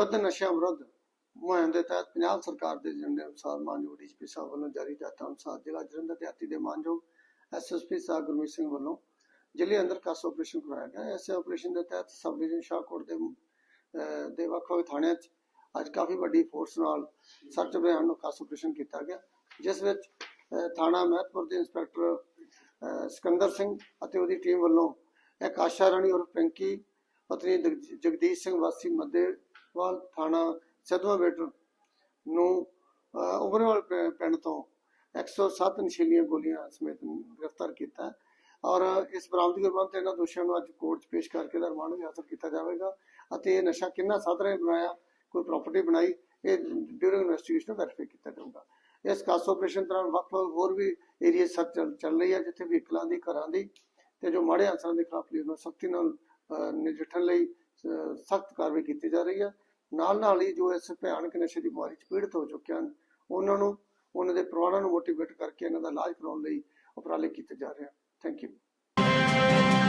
ਵਿਰੁੱਧ ਮੁਹਿੰਮ ਦੇ ਤਹਿਤ ਪੰਜਾਬ ਸਰਕਾਰ ਦੇ ਏਜੰਡੇ ਅਨੁਸਾਰ ਮਾਨਯੋਗ ਡੀਜੀਪੀ ਸਾਹਿਬ ਵੱਲੋਂ ਜਾਰੀ ਹਦਾਇਤਾਂ ਅਨੁਸਾਰ ਜ਼ਿਲ੍ਹਾ ਜਲੰਧਰ ਦੇ ਅਤੀ ਦੇ ਮਾਨਯੋਗ ਐਸਐਸਪੀ ਸਾਹਿਬ ਗੁਰਮੀਤ ਸਿੰਘ ਵੱਲੋਂ ਜ਼ਿਲ੍ਹੇ ਅੰਦਰ ਕਾਸ ਆਪਰੇਸ਼ਨ ਕਰਵਾਇਆ ਗਿਆ। ਇਸ ਆਪਰੇਸ਼ਨ ਦੇ ਤਹਿਤ ਸਬ ਡਿਵੀਜ਼ਨ ਸ਼ਾਹਕੋਟ ਦੇ ਦੇ ਵੱਖ ਵੱਖ ਥਾਣਿਆਂ 'ਚ ਅੱਜ ਕਾਫੀ ਵੱਡੀ ਫੋਰਸ ਨਾਲ ਸਰਚ ਅਭਿਆਨ ਨੂੰ ਕਾਸ ਆਪਰੇਸ਼ਨ ਕੀਤਾ ਗਿਆ, ਜਿਸ ਵਿੱਚ ਥਾਣਾ ਮਹਿਤਪੁਰ ਦੇ ਇੰਸਪੈਕਟਰ ਸਿਕੰਦਰ ਸਿੰਘ ਅਤੇ ਉਹਦੀ ਟੀਮ ਵੱਲੋਂ ਇੱਕ ਆਸ਼ਾ ਰਾਣੀ ਔਰ ਪਿੰਕੀ, ਪਤਨੀ ਜਗਦੀਸ਼ ਸਿੰਘ ਵਾਸੀ ਮੱਦੇਵਾਲ ਥਾਣਾ ਸਦਵਾ ਬੇਟਰ ਨੂੰ ਅਹ, ਪਿੰਡ ਤੋਂ 107 ਨਸ਼ੀਲੀਆਂ ਗੋਲੀਆਂ ਸਮੇਤ ਗ੍ਰਿਫਤਾਰ ਕੀਤਾ। ਔਰ ਇਸ ਬਰਾਮਦਗੀ ਉਪਰੰਤ ਇਹਨਾਂ ਦੋਸ਼ੀਆਂ ਨੂੰ ਅੱਜ ਕੋਰਟ 'ਚ ਪੇਸ਼ ਕਰਕੇ ਇਹਦਾ ਰਿਮਾਂਡ ਵੀ ਹਾਸਲ ਕੀਤਾ ਜਾਵੇਗਾ ਅਤੇ ਇਹ ਨਸ਼ਾ ਕਿੰਨਾ ਸਾਧ ਰਹੇ ਬਣਾਇਆ ਕੋਈ ਪ੍ਰਾਪਰਟੀ ਬਣਾਈ ਇਹ ਡਿਊਰਿੰਗ ਇਨਵੈਸਟੀਗੇਸ਼ਨ ਵੈਰੀਫਾਈ ਕੀਤਾ ਜਾਊਗਾ। ਇਸ ਕਾਸ ਆਪਰੇਸ਼ਨ ਦੌਰਾਨ ਵੱਖ ਵੱਖ ਹੋਰ ਵੀ ਏਰੀਆ ਸਰਚ ਚੱਲ- ਰਹੀ ਹੈ ਜਿੱਥੇ ਵਹੀਕਲਾਂ ਦੀ ਘਰਾਂ ਦੀ ਤੇ ਜੋ ਮਾੜੇ ਅਨਸਰਾਂ ਦੇ ਖਿਲਾਫ ਪੁਲਿਸ ਨੂੰ ਸਖਤੀ ਨਾਲ ਅਹ, ਨਜਿੱਠਣ ਲਈ ਸਖਤ ਕਾਰਵਾਈ ਕੀਤੀ ਜਾ ਰਹੀ ਹੈ। ਨਾਲ ਨਾਲ ਹੀ ਜੋ ਇਸ ਭਿਆਨਕ ਨਸ਼ੇ ਦੀ ਬਿਮਾਰੀ 'ਚ ਪੀੜਤ ਹੋ ਚੁੱਕੇ ਹਨ, ਉਹਨਾਂ ਨੂੰ, ਉਹਨਾਂ ਦੇ ਪਰਿਵਾਰਾਂ ਨੂੰ ਮੋਟੀਵੇਟ ਕਰਕੇ ਇਹਨਾਂ ਦਾ ਇਲਾਜ ਕਰਾਉਣ ਲਈ ਉਪਰਾਲੇ ਕੀਤੇ ਜਾ ਰਹੇ ਹਨ। Thank you